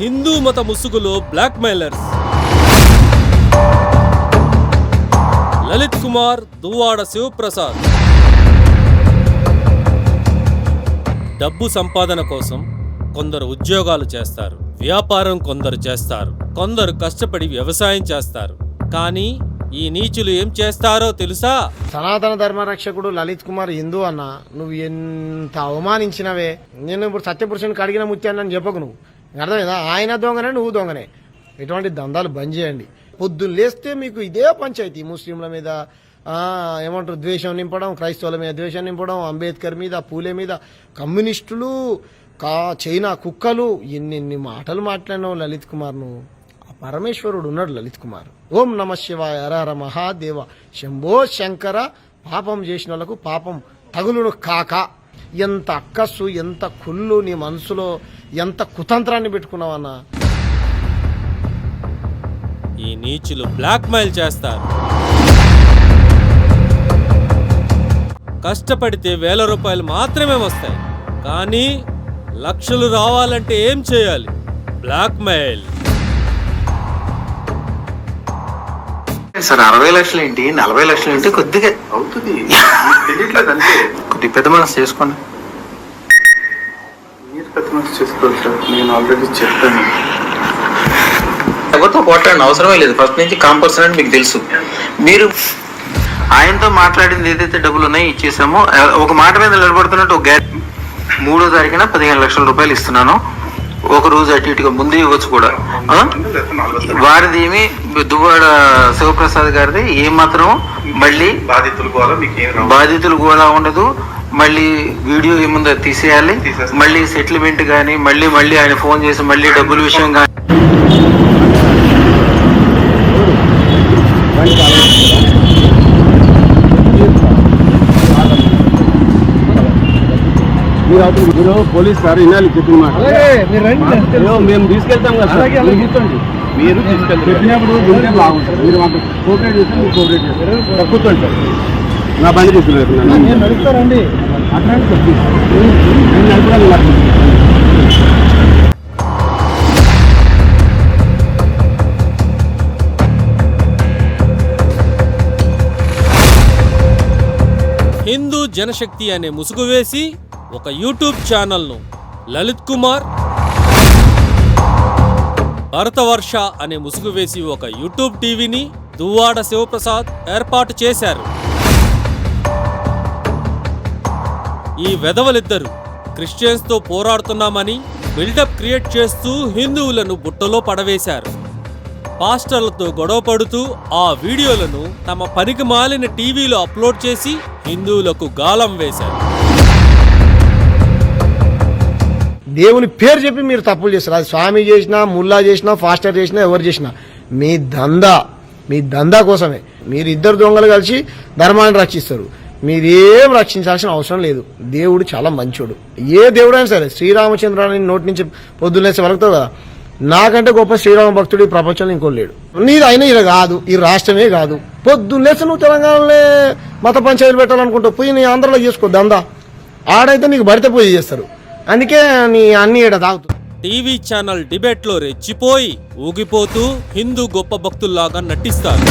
హిందూ మత ముసుగులో blackmailers Lalit Kumar Duvvada Sivaprasad. డబ్బు సంపాదన కోసం కొందరు ఉద్యోగాలు చేస్తారు. వ్యాపారం కొందరు చేస్తారు. కొందరు కష్టపడి వ్యవసాయం చేస్తారు. కానీ ఈ నీచులు ఏం చేస్తారో తెలుసా? సనాతన ధర్మ రక్షకుడు లలిత్ కుమార్ హిందూ అన్న నువ్వు ఎంత అవమానించినవే? నేను ఇప్పుడు సత్యపురుషునికి అడిగిన ముత్యాన్ని అని చెప్పకు నువ్వు. అర్థమైందా? ఆయన దొంగనే నువ్వు దొంగనే. ఇటువంటి దందాలు బంద్ చేయండి. పొద్దున్న లేస్తే మీకు ఇదే పంచాయతీ. ముస్లింల మీద ఏమంటారు ద్వేషం నింపడం క్రైస్తవుల మీద ద్వేషం నింపడం అంబేద్కర్ మీద పూలే మీద కమ్యూనిస్టులు కా చైనా కుక్కలు ఎన్నెన్ని మాటలు మాట్లాడినావు లలిత్ కుమార్ నువ్వు? ఆ పరమేశ్వరుడు ఉన్నాడు లలిత్ కుమార్. ఓం నమ శివాయ హరహర మహాదేవ శంభో శంకర పాపం చేసిన వాళ్ళకు పాపం తగులును కాక. ఎంత అక్కస్సు ఎంత కుళ్ళు నీ మనసులో ఎంత కుతంత్రాన్ని పెట్టుకున్నావన్నా? ఈ నీచులు బ్లాక్ మెయిల్ చేస్తారు. కష్టపడితే వేల రూపాయలు మాత్రమే వస్తాయి. కానీ లక్షలు రావాలంటే ఏం చేయాలి? బ్లాక్ మెయిల్ సార్ అరవై లక్షలు ఏంటి? నలభై లక్షలు ఏంటి? కొద్దిగా అవుతుంది. కొద్ది పెద్ద మనసు చేసుకోండి. మనసు చేసుకోవాలి సార్ నేను ఆల్రెడీ చెప్పాను. ఎవరితో పోట్లాడిన అవసరమే లేదు. ఫస్ట్ నుంచి కాంపల్సరీ అని మీకు తెలుసు. మీరు ఆయనతో మాట్లాడింది ఏదైతే డబ్బులు ఉన్నాయో ఇచ్చేసామో ఒక మాట మీద నిలబడుతున్నట్టు ఒక గ్యారె మూడో తారీఖున పదిహేను లక్షల రూపాయలు ఇస్తున్నాను. ఒక రోజు అటు ఇటుగా ముందే ఇవ్వచ్చు కూడా. ఆ? వారిది ఏమి దువ్వాడ శివప్రసాద్ గారిది ఏ మాత్రం మళ్ళీ బాధితులు కూడా ఉండదు. మళ్ళీ వీడియో ఏముందో తీసేయాలి. మళ్ళీ సెటిల్మెంట్ కానీ మళ్ళీ మళ్ళీ ఆయన ఫోన్ చేసి మళ్ళీ డబ్బుల విషయం కానీ మీరు పోలీస్ సార్ వినాలి చెప్పిన మాట. మేము తీసుకెళ్తాం కదా మీరు కూర్చోండి. మీరు తీసుకెళ్తారు. చెప్పినప్పుడు మీరు మాకు కోఆపరేట్ చేస్తే మీరు కోఆపరేట్ చేస్తారు. సార్. నా బండి తీసుకున్నారు నేను నడుస్తారండి అట్లా నేను నడపడానికి నాకు హిందూ జనశక్తి అనే ముసుగు వేసి ఒక యూట్యూబ్ ఛానల్ను లలిత్ కుమార్ భరతవర్ష అనే ముసుగు వేసి ఒక యూట్యూబ్ టీవీని దువ్వాడ శివప్రసాద్ ఏర్పాటు చేశారు. ఈ వెధవలిద్దరు క్రిస్టియన్స్తో పోరాడుతున్నామని బిల్డప్ క్రియేట్ చేస్తూ హిందువులను బుట్టలో పడవేశారు. పాస్టర్లతో గొడవ పడుతూ ఆ వీడియోలను తమ పనికి మాలిన టీవీలో అప్లోడ్ చేసి హిందువులకు గాలం వేశారు. దేవుని పేరు చెప్పి మీరు తప్పులు చేస్తారు. అది స్వామి చేసినా ముల్లా చేసినా ఫాస్టర్ చేసినా ఎవరు చేసినా. మీ దందా మీ దందా కోసమే. మీరు ఇద్దరు దొంగలు కలిసి ధర్మాన్ని రక్షిస్తారు. మీరేం రక్షించాల్సిన అవసరం లేదు. దేవుడు చాలా మంచోడు. ఏ దేవుడైనా సరే శ్రీరామచంద్రాన్ని నోటి నుంచి పొద్దున్నేసి వలుగుతావు కదా? నాకంటే గొప్ప శ్రీరామ భక్తుడు ఈ ప్రపంచంలో ఇంకో లేడు. నీది అయినా ఇలా కాదు ఈ రాష్ట్రమే కాదు. పొద్దున్నేసి నువ్వు తెలంగాణలో మత పంచాయతీలు పెట్టాలనుకుంటావు పోయి నీ ఆంధ్రలో చేసుకో దందా. ఆడైతే నీకు బడితే పోయి చేస్తారు. అందుకే నీ అన్ని ఈడ తాగుతుంది టీవీ ఛానల్ డిబేట్లో రెచ్చిపోయి ఊగిపోతూ హిందూ గొప్ప భక్తుల్లాగా నటిస్తారు.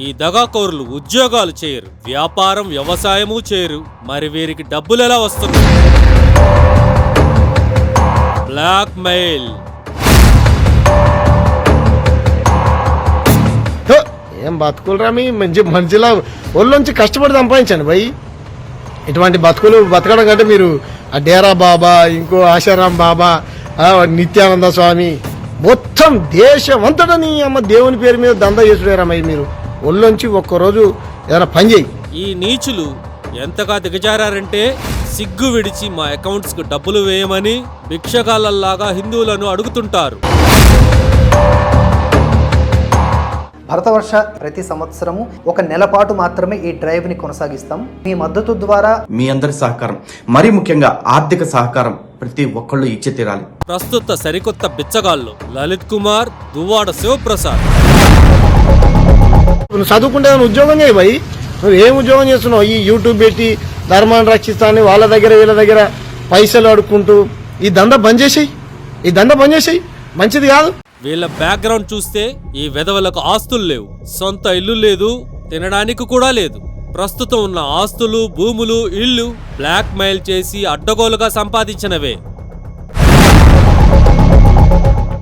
ఈ దగాకోరులు ఉద్యోగాలు చేయరు వ్యాపారం వ్యవసాయము చేయరు. మరి వీరికి డబ్బులు ఎలా వస్తున్నాయి? బ్లాక్ మెయిల్ ఏం బతుకులరా మీ? మంచి మంచిలా ఒళ్ళొంచి కష్టపడి సంపాదించండి భయ్. ఇటువంటి బతుకులు బతకడం కంటే మీరు ఆ డేరా బాబా ఇంకో ఆశారాం బాబా నిత్యానంద స్వామి మొత్తం దేశం అంతటా నీ అమ్మ దేవుని పేరు మీద దందా చేసుడారా మీరు. ఒళ్ళొంచి ఒక్కరోజు ఏదైనా పని చేయి. ఈ నీచులు ఎంతగా దిగజారంటే సిగ్గు విడిచి మా అకౌంట్స్కు డబ్బులు వేయమని భిక్షగాళ్ళల్లాగా హిందువులను అడుగుతుంటారు. భరతవర్ష ప్రతి సంవత్సరము ఒక నెల పాటు మాత్రమే ఈ డ్రైవ్ని కొనసాగిస్తాం. మీ మద్దతు ద్వారా మీ అందరి సహకారం మరీ ముఖ్యంగా ఆర్థిక సహకారం ప్రతి ఒక్కళ్ళు ఇచ్చి తీరాలి. ప్రస్తుత సరికొత్త బిచ్చగాళ్ళు లలిత్ కుమార్ దువ్వాడ శివప్రసాద్. నువ్వు చదువుకుంటే ఉద్యోగం చేయి భయ్. నువ్వు ఏం ఉద్యోగం చేస్తున్నావు? ఈ యూట్యూబ్ పెట్టి ధర్మాన్ని రక్షిస్తానని వాళ్ళ దగ్గర వీళ్ళ దగ్గర పైసలు అడుక్కుంటూ ఈ దండ బంద్ చేసేయి. ఈ దండ బంద్ చేసేయి. మంచిది కాదు. వీళ్ళ బ్యాక్గ్రౌండ్ చూస్తే ఈ వెధవలకు ఆస్తులు లేవు. సొంత ఇల్లు లేదు తినడానికి కూడా లేదు. ప్రస్తుతం ఉన్న ఆస్తులు భూములు ఇల్లు బ్లాక్ మెయిల్ చేసి అడ్డగోలుగా సంపాదించినవే.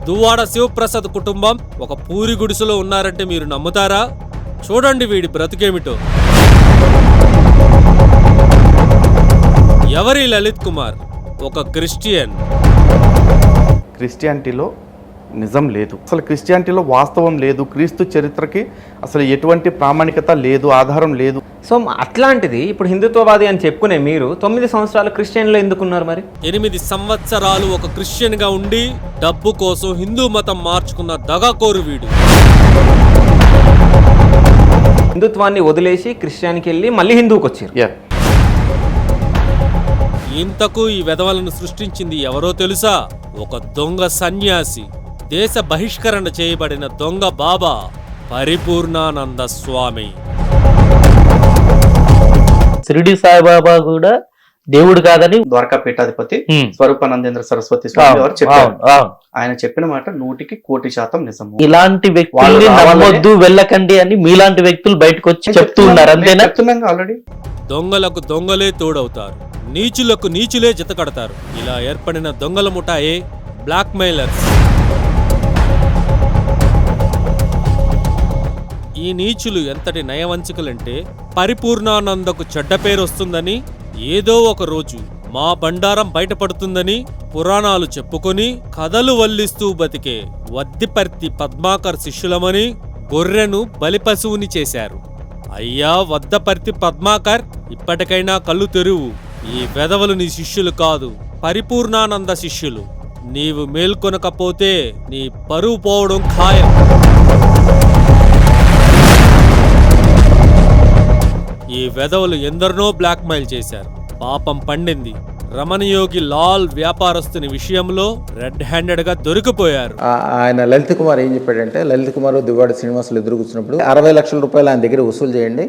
దువ్వాడ శివప్రసాద్ కుటుంబం ఒక పూరి గుడిసెలో ఉన్నారంటే మీరు నమ్ముతారా? చూడండి వీడి బ్రతుకేమిటో. ఎవరి లలిత్ కుమార్? ఒక క్రిస్టియన్. క్రిస్టియానిటీలో నిజం లేదు. అసలు క్రిస్టియానిటీలో వాస్తవం లేదు. క్రీస్తు చరిత్రకి అసలు ఎటువంటి ప్రామాణికత లేదు ఆధారం లేదు. సో అట్లాంటిది ఇప్పుడు హిందుత్వవాది అని చెప్పుకునే మీరు తొమ్మిది సంవత్సరాలు క్రిస్టియన్లో ఎందుకున్నారు మరి? ఎనిమిది సంవత్సరాలు ఒక క్రిస్టియన్గా ఉండి డబ్బు కోసం హిందూ మతం మార్చుకున్న దగాకోరు వీడు. హిందుత్వాన్ని వదిలేసి క్రిస్టియానికి వెళ్ళి మళ్ళీ హిందూకి వచ్చారు. ఇంతకు ఈ వెధవలను సృష్టించింది ఎవరో తెలుసా? ఒక దొంగ సన్యాసి దేశ బహిష్కరణ చేయబడిన దొంగ బాబా పరిపూర్ణానంద స్వామి. షిరిడి సాయిబాబా కూడా దేవుడు కాదని ద్వారకా పీఠాధిపతి. స్వరూపానందేంద్ర సరస్వతి స్వామి వారు చెప్పారు. ఆయన చెప్పిన మాట నూటికి కోటి శాతం నిజము. ఇలాంటి నమ్మొద్దు వెళ్ళకండి అని మీలాంటి వ్యక్తులు బయటకు వచ్చి చెప్తూ ఉన్నారు అంతేనా? చెప్తున్నాం ఆల్రెడీ దొంగలకు దొంగలే తోడవుతారు. నీచులకు నీచులే జతకడతారు. ఇలా ఏర్పడిన దొంగల ముఠాయే బ్లాక్ మెయిలర్స్ ఈ నీచులు ఎంతటి నయవంచకులంటే పరిపూర్ణానందకు చెడ్డ పేరు వస్తుందని ఏదో ఒక రోజు మా బండారం బయటపడుతుందని పురాణాలు చెప్పుకొని కథలు వల్లిస్తూ బతికే వద్దిపర్తి పద్మాకర్ శిష్యులమని గొర్రెను బలిపశువుని చేశారు. అయ్యా వద్దపర్తి పద్మాకర్ ఇప్పటికైనా కళ్ళు తెరువు. ఈ వెధవలు నీ శిష్యులు కాదు పరిపూర్ణానంద శిష్యులు. నీవు మేల్కొనకపోతే నీ పరువు పోవడం ఖాయం. వెధవలు ఎందరినో బ్లాక్మెయిల్ చేశారు. పాపం పండింది. రమణయోగి లాల్ వ్యాపారస్తుని విషయంలో రెడ్ హ్యాండెడ్గా దొరికిపోయారు ఆయన లలిత్ కుమార్ ఏం చెప్పాడంటే లలిత్ కుమార్ దువ్వాడ శ్రీనివాసులు ఎదురు కూర్చున్నప్పుడు అరవై లక్షల రూపాయలు ఆయన దగ్గర వసూలు చేయండి.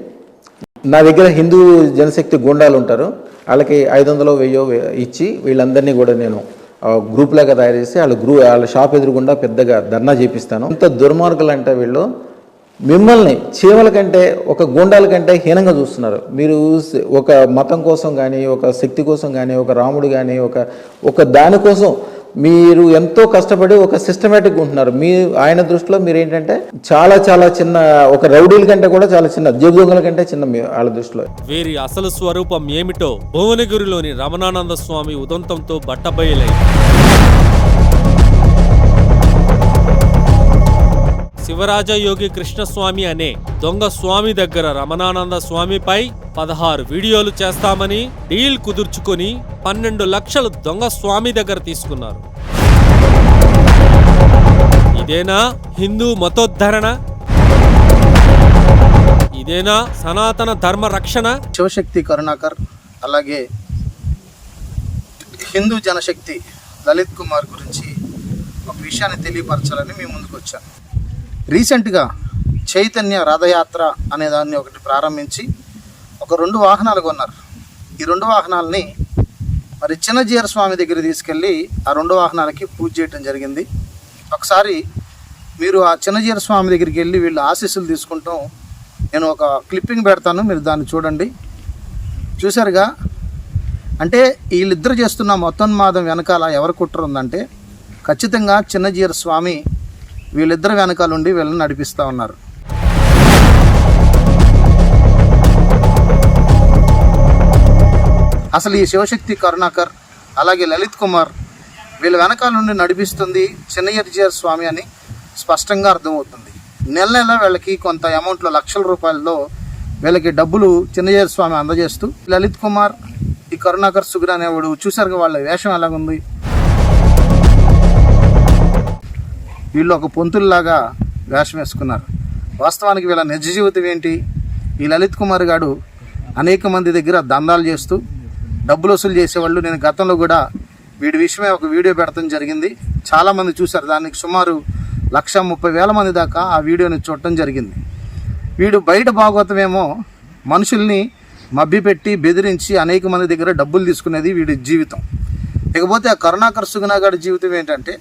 నా దగ్గర హిందూ జనశక్తి గుండాలు ఉంటారు. వాళ్ళకి ఐదు వందలు వెయ్యో ఇచ్చి వీళ్ళందరినీ కూడా నేను గ్రూప్ లాగా తయారు చేసి వాళ్ళ గ్రూ వాళ్ళ షాప్ ఎదురుగుండా పెద్దగా ధర్నా చేపిస్తాను. ఇంత దుర్మార్గులు అంటే వీళ్ళు మిమ్మల్ని చీమల కంటే ఒక గుండాల కంటే హీనంగా చూస్తున్నారు. మీరు ఒక మతం కోసం కానీ ఒక శక్తి కోసం కానీ ఒక రాముడు కానీ ఒక ఒక దానికోసం మీరు ఎంతో కష్టపడి ఒక సిస్టమేటిక్ ఉంటున్నారు. మీ ఆయన దృష్టిలో మీరు ఏంటంటే చాలా చాలా చిన్న ఒక రౌడీల కంటే కూడా చాలా చిన్న జేబు కంటే చిన్న మీ వాళ్ళ దృష్టిలో. వీరి అసలు స్వరూపం ఏమిటో భువనగిరిలోని రమణానంద స్వామి ఉదంతంతో బట్టబయలైంది శివరాజయోగి కృష్ణస్వామి అనే దొంగ స్వామి దగ్గర రమణానంద స్వామిపై పదహారు వీడియోలు చేస్తామని డీల్ కుదుర్చుకొని పన్నెండు లక్షలు దొంగ స్వామి దగ్గర తీసుకున్నారు. ఇదేనా హిందూ మతోద్ధరణ? ఇదేనా సనాతన ధర్మ రక్షణ? శివశక్తి కరుణాకర్ అలాగే హిందూ జనశక్తి లలిత్ కుమార్ గురించి ఒక విషయాన్ని తెలియపరచాలని మేము ముందుకు వచ్చాం రీసెంట్గా చైతన్య రథయాత్ర అనే దాన్ని ఒకటి ప్రారంభించి ఒక రెండు వాహనాలు కొన్నారు. ఈ రెండు వాహనాలని మరి చిన్నజీర స్వామి దగ్గర తీసుకెళ్ళి ఆ రెండు వాహనాలకి పూజ చేయటం జరిగింది. ఒకసారి మీరు ఆ చిన్నజీర స్వామి దగ్గరికి వెళ్ళి వీళ్ళు ఆశీస్సులు తీసుకుంటాం నేను ఒక క్లిప్పింగ్ పెడతాను మీరు దాన్ని చూడండి. చూసారుగా అంటే వీళ్ళిద్దరు చేస్తున్న మొత్తోన్మాదం వెనకాల ఎవరు కుట్ర ఉందంటే ఖచ్చితంగా చిన్నజీర స్వామి వీళ్ళిద్దరు వెనకాల ఉండి వీళ్ళని నడిపిస్తూ ఉన్నారు. అసలు ఈ శివశక్తి కరుణాకర్ అలాగే లలిత్ కుమార్ వీళ్ళ వెనకాల నుండి నడిపిస్తుంది చిన్నయ్యజీర స్వామి అని స్పష్టంగా అర్థమవుతుంది. నెల నెల వీళ్ళకి కొంత అమౌంట్లో లక్షల రూపాయల్లో వీళ్ళకి డబ్బులు చిన్నయ్యర్ స్వామి అందజేస్తూ లలిత్ కుమార్ ఈ కరుణాకర్ సుగ్ర అనేవాడు చూసారుగా వాళ్ళ వేషం ఎలాగుంది? వీళ్ళు ఒక పొంతుల్లాగా వేషం వేసుకున్నారు. వాస్తవానికి వీళ్ళ నిజ జీవితం ఏంటి? ఈ లలిత్ కుమార్ గాడు అనేక మంది దగ్గర దందాలు చేస్తూ డబ్బులు వసూలు చేసేవాళ్ళు. నేను గతంలో కూడా వీడి విషయమే ఒక వీడియో పెడతాం జరిగింది. చాలామంది చూశారు. దానికి సుమారు లక్ష ముప్పై వేల మంది దాకా ఆ వీడియోని చూడటం జరిగింది. వీడు బయట భాగవతమేమో మనుషుల్ని మభ్యపెట్టి బెదిరించి అనేక మంది దగ్గర డబ్బులు తీసుకునేది వీడి జీవితం. ఇకపోతే ఆ కరుణాకర్ సుగుణ గారి జీవితం ఏంటంటే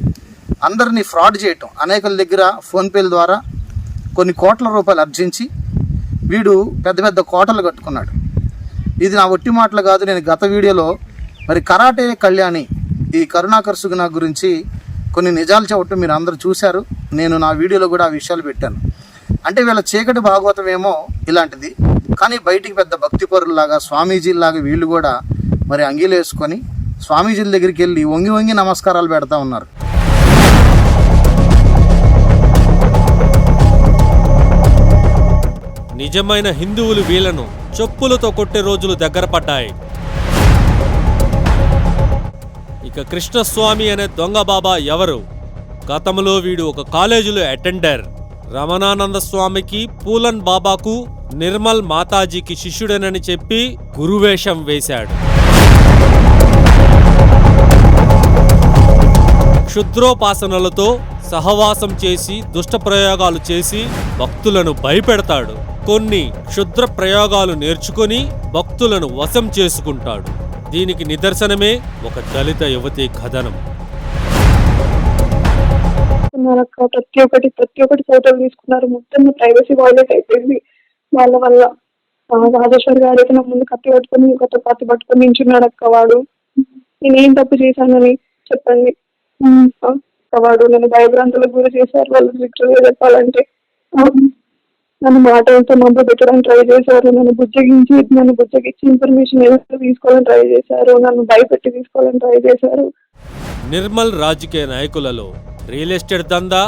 అందరినీ ఫ్రాడ్ చేయటం అనేకల దగ్గర ఫోన్పేల ద్వారా కొన్ని కోట్ల రూపాయలు అర్జించి వీడు పెద్ద పెద్ద కోటలు కట్టుకున్నాడు. ఇది నా ఒట్టి మాటలు కాదు నేను గత వీడియోలో మరి కరాటే కళ్యాణి ఈ కరుణాకర్ సుగుణ గురించి కొన్ని నిజాలు చెప్పటం మీరు అందరూ చూశారు. నేను నా వీడియోలో కూడా ఆ విషయాలు పెట్టాను. అంటే వీళ్ళ చీకటి భాగవతం ఏమో ఇలాంటిది. కానీ బయటికి పెద్ద భక్తి పరుల్లాగా స్వామీజీలాగా వీళ్ళు కూడా మరి అంగీలు వేసుకొని స్వామీజీల దగ్గరికి వెళ్ళి వంగి వంగి నమస్కారాలు పెడతా ఉన్నారు. నిజమైన హిందువులు వీళ్ళను చెప్పులతో కొట్టే రోజులు దగ్గర పడ్డాయి. ఇక కృష్ణస్వామి అనే దొంగ బాబా ఎవరు? గతంలో వీడు ఒక కాలేజీలో అటెండర్. రమణానంద స్వామికి పూలన్ బాబాకు నిర్మల్ మాతాజీకి శిష్యుడనని చెప్పి గురువేషం వేశాడు. క్షుద్రోపాసనలతో సహవాసం చేసి దుష్ట ప్రయోగాలు చేసి భక్తులను భయపెడతాడు. కొన్ని క్షుద్ర ప్రయోగాలు నేర్చుకొని భక్తులను వశం చేసుకుంటాడు. దీనికి నిదర్శనమే ఒక దళిత యువతి కథనం. అక్క. ప్రతి ఒక్కటి ప్రతి ఒక్కటి ఫోటోలు తీసుకున్నారు. మొత్తం ప్రైవసీ వైలేట్ అయిపోయింది. వాళ్ళ వల్ల. ఆ, రాజేశ్వర్ గారు అయితే నా ముందు కత్తి పట్టుకొని కొత్త కత్తి పట్టుకొని నించున్నాడు అక్క వాడు. నేనేం తప్పు చేశానని చెప్పండి. ఉమ్, అక్క వాడు నన్ను భయభ్రాంతులకు గురి చేశారు. వాళ్ళు లిటరల్గా చెప్పాలంటే. నన్ను మాటలతో మబ్బు పెట్టడానికి ట్రై చేశారు. నన్ను బుజ్జగించి నన్ను బుజ్జగించి ఇన్ఫర్మేషన్ ఏదైనా తీసుకోవాలని ట్రై చేశారు నన్ను భయపెట్టి తీసుకోవాలని ట్రై చేశారు. నిర్మల్ రాజకీయ నాయకులలో రియల్ ఎస్టేట్ దందా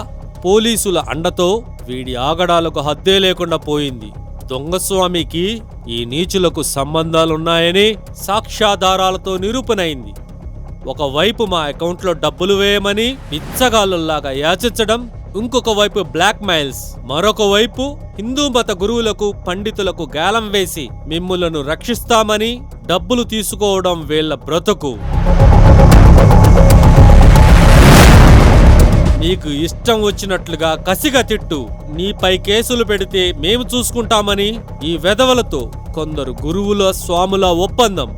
పోలీసుల అండతో వీడి ఆగడాలకు హద్దే లేకుండా పోయింది. దొంగస్వామికి ఈ నీచులకు సంబంధాలున్నాయని సాక్ష్యాధారాలతో నిరూపణైంది. ఒకవైపు మా అకౌంట్లో డబ్బులు వేయమని పిచ్చగాళ్ళలాగా యాచించడం ఇంకొక వైపు బ్లాక్ మైల్స్ మరొక వైపు హిందూ మత గురువులకు పండితులకు గాలం వేసి మిమ్ములను రక్షిస్తామని డబ్బులు తీసుకోవడం వీళ్ళ బ్రతుకు. నీకు ఇష్టం వచ్చినట్లుగా కసిగా తిట్టు నీపై కేసులు పెడితే మేము చూసుకుంటామని ఈ వెధవలతో కొందరు గురువుల స్వాముల ఒప్పందం.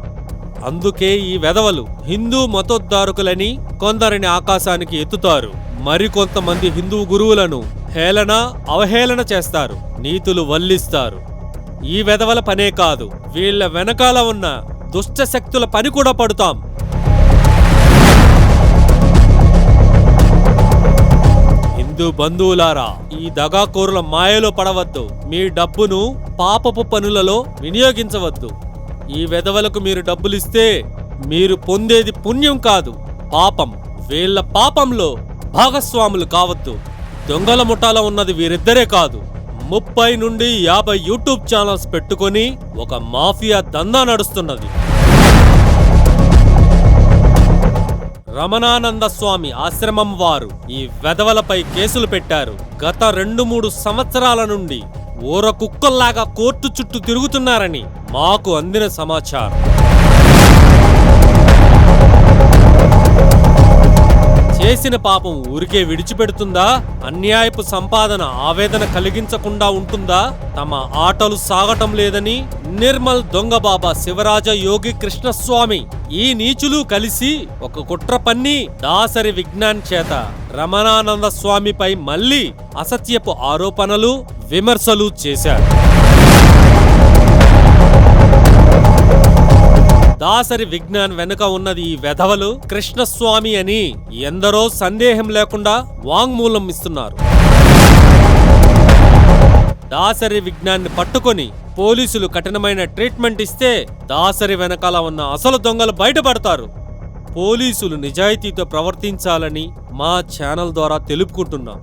అందుకే ఈ వెధవలు హిందూ మతోద్ధారకులని కొందరిని ఆకాశానికి ఎత్తుతారు. మరికొంతమంది హిందూ గురువులను హేళన అవహేళన చేస్తారు. నీతులు వల్లిస్తారు. ఈ వెధవల పనే కాదు. వీళ్ళ వెనకాల ఉన్న దుష్టశక్తుల పని కూడా పడుతాం. హిందూ బంధువులారా ఈ దగాకోరుల మాయలో పడవద్దు. మీ డబ్బును పాపపు పనులలో వినియోగించవద్దు. ఈ వెధవలకు మీరు డబ్బులిస్తే మీరు పొందేది పుణ్యం కాదు పాపం. వీళ్ళ పాపంలో భాగస్వాములు కావద్దు. దొంగల ముఠాలో ఉన్నది వీరిద్దరే కాదు. ముప్పై నుండి యాభై యూట్యూబ్ ఛానల్స్ పెట్టుకొని ఒక మాఫియా దందా నడుస్తున్నది. రమణానంద స్వామి ఆశ్రమం వారు ఈ వెధవలపై కేసులు పెట్టారు. గత రెండు మూడు సంవత్సరాల నుండి ఓర కుక్కల్లాగా కోర్టు చుట్టూ తిరుగుతున్నారని మాకు అందిన సమాచారం. చేసిన పాపం ఊరికే విడిచిపెడుతుందా? అన్యాయపు సంపాదన ఆవేదన కలిగించకుండా ఉంటుందా? తమ ఆటలు సాగటం లేదని నిర్మల్ దొంగ బాబా శివరాజ యోగి కృష్ణస్వామి ఈ నీచులు కలిసి ఒక కుట్ర పన్ని దాసరి విజ్ఞాన్ చేత రమణానంద స్వామిపై మళ్ళీ అసత్యపు ఆరోపణలు విమర్శలు చేశారు. దాసరి విజ్ఞాన్ వెనుక ఉన్నది ఈ వెధవలు కృష్ణస్వామి అని ఎందరో సందేహం లేకుండా వాంగ్మూలం ఇస్తున్నారు. దాసరి విజ్ఞాన్ని పట్టుకొని పోలీసులు కఠినమైన ట్రీట్మెంట్ ఇస్తే దాసరి వెనకాల ఉన్న అసలు దొంగలు బయటపడతారు. పోలీసులు నిజాయితీతో ప్రవర్తించాలని మా ఛానల్ ద్వారా తెలుపుకుంటున్నాం.